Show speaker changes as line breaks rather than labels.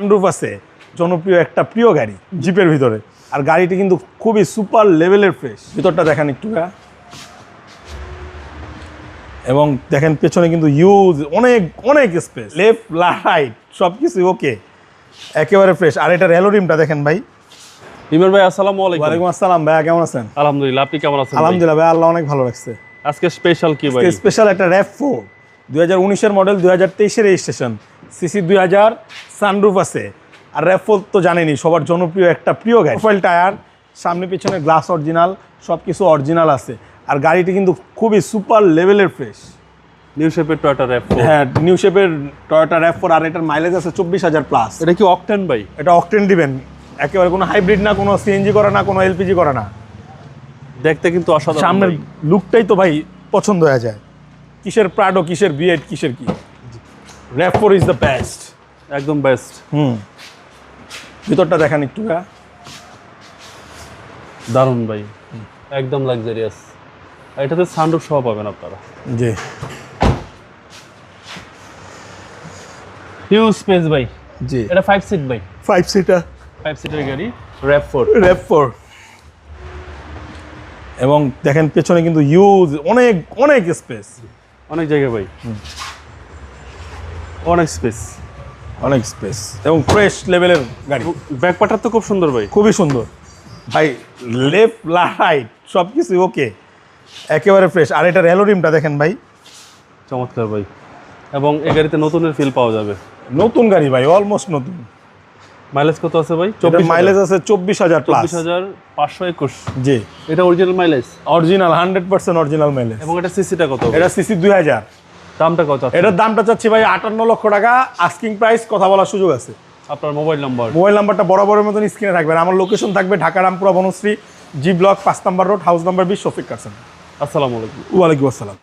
Sunroof আছে জনপ্রিয় একটা প্রিয় গাড়ি জিপের ভিতরে। আর গাড়িটি কিন্তু খুবই সুপার লেভেলের ফ্রেশ ভিতরটা দেখেন একটু হ্যাঁ। এবং দেখেন পেছনে কিন্তু ইউজ অনেক অনেক স্পেস লেফট রাইট সব কিছু ওকে একেবারে ফ্রেশ আর এটা রেলোরিমটা দেখেন ভাই।
ইমর ভাই আসসালামু আলাইকুম।
ওয়ালাইকুম আসসালাম ভাইয়া কেমন আছেন?
আলহামদুলিল্লাহ আপনি কেমন আছেন
আলহামদুলিল্লাহ ভাই আল্লাহ অনেক ভালো লাগছে
আজকে স্পেশাল কি ভাই?
স্পেশাল একটা র্যাপ ফোর দুই হাজার উনিশের মডেল দুই হাজার তেইশের রেজিস্ট্রেশন সিসি দুই হাজার সানরুফ আছে। আর র্যাপ ফোর তো জানেনি সবার জনপ্রিয় একটা প্রিয় গাড়ি। প্রোফাইল টায়ার সামনে পিছনে গ্লাস অরিজিনাল সব কিছু অরিজিনাল আছে। আর গাড়িটি কিন্তু খুবই সুপার লেভেলের ফ্রেশ
নিউ শেপের টয়োটা র্যাপ
হ্যাঁ নিউ শেপের টয়োটা র্যাপ ফোর আর এটার মাইলেজ আছে চব্বিশ হাজার প্লাস
এটা কি অকটেন ভাই?
এটা অকটেন দিবেন। একেবারে কোনো হাইব্রিড না কোনো সিএনজি করে না কোনো এলপিজি করে না।
দেখতে কিন্তু অসাধারণ
সামনের লুকটাই তো ভাই পছন্দ হয়ে যায়। কিসের প্রাডো কিসের বিএড কিসের কি? RAV four is the best
একদম বেস্ট
হুম। ভিতরটা দেখান একটু হ্যাঁ।
দারুণ ভাই। একদম লাক্সারিয়াস এটাতে সানরুফ সহ পাবেন আপনারা।
জি।
হিউজ স্পেস ভাই।
জি।
এটা ফাইভ সিট ভাই।
ফাইভ সিটার
ফাইভ সিটের গাড়ি র্যাপ ফোর
র্যাপ ফোর এবং দেখেন পেছনে কিন্তু ইউজ অনেক অনেক স্পেস
অনেক জায়গায় ভাই। অনেক স্পেস
অনেক স্পেস এবং ফ্রেশ লেভেলের গাড়ি।
ব্যাক পাটার তো খুব সুন্দর ভাই।
খুবই সুন্দর। ভাই লেফট রাইট সব কিছু ওকে একেবারে ফ্রেশ আর এটা রেলোরিমটা দেখেন ভাই।
চমৎকার ভাই। এবং এই গাড়িতে নতুনের ফিল পাওয়া যাবে।
নতুন গাড়ি ভাই অলমোস্ট নতুন।
মাইলেজ কত আছে ভাই?
চব্বিশ মাইলেজ আছে চব্বিশ হাজার
চব্বিশ হাজার পাঁচশো একুশ।
জি।
এটা original mileage
original hundred percent original mileage
এবং এটা সিসিটা কত?
এটা সিসি দুই হাজার।
দামটা কত?
এটার দামটা চাচ্ছি ভাই আটান্ন লক্ষ টাকা। আস্কিং প্রাইস কথা বলার সুযোগ আছে।
আপনার মোবাইল নাম্বার
মোবাইল নাম্বারটা বরাবরের মতন স্ক্রিনে থাকবে। আমার লোকেশন থাকবে ঢাকা রামপুরা বনশ্রী জি ব্লক পাঁচ নম্বর রোড হাউস নাম্বার বিশ শফিক কারসেন
আসসালামু আলাইকুম।
ওয়ালাইকুম আসসালাম।